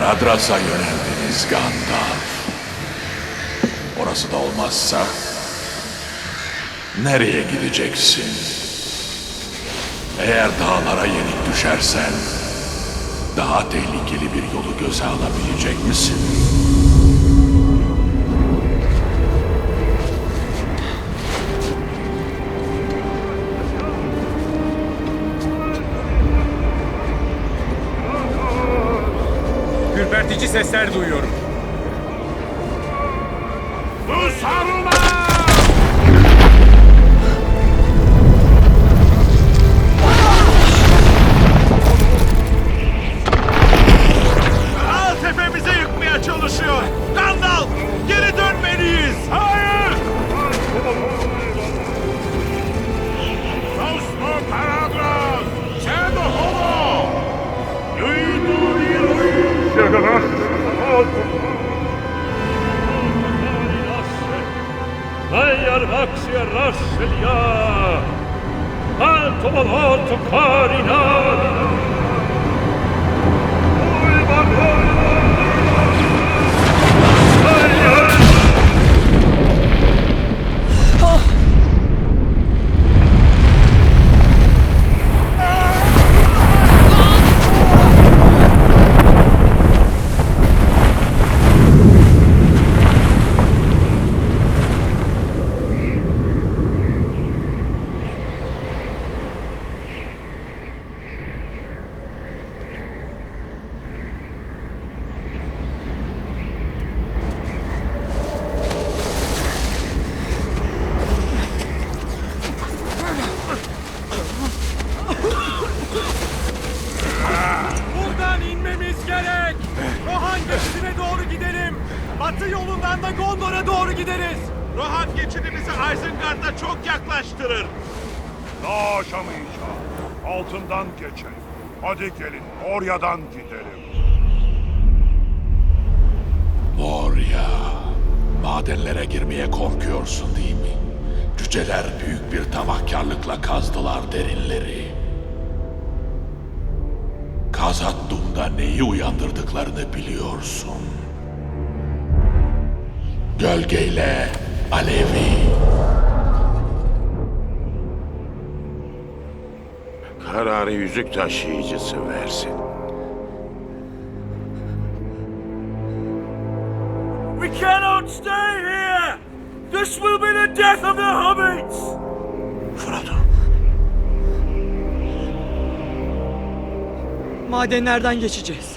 Kadras'a yöneldiniz Gandalf. Orası da olmazsa nereye gideceksin? Eğer dağlara yenik düşersen daha tehlikeli bir yolu göze alabilecek misin? Ürpertici sesler duyuyorum. Bu Saruman! Alto, alto, cari navi! Batı yolundan da Gondor'a doğru gideriz. Rohan geçidimizi Isengard'a çok yaklaştırır. Daha aşamayacağım. Altından geçelim. Hadi gelin Orya'dan gidelim. Moria, madenlere girmeye korkuyorsun değil mi? Cüceler büyük bir tamahkarlıkla kazdılar derinleri. Kazattum'da neyi uyandırdıklarını biliyorsun. Gölgeyle Alevi. Kararı yüzük taşıyıcısı versin. We cannot stay here! This will be the death of the hobbits! Frodo, Madenlerden geçeceğiz.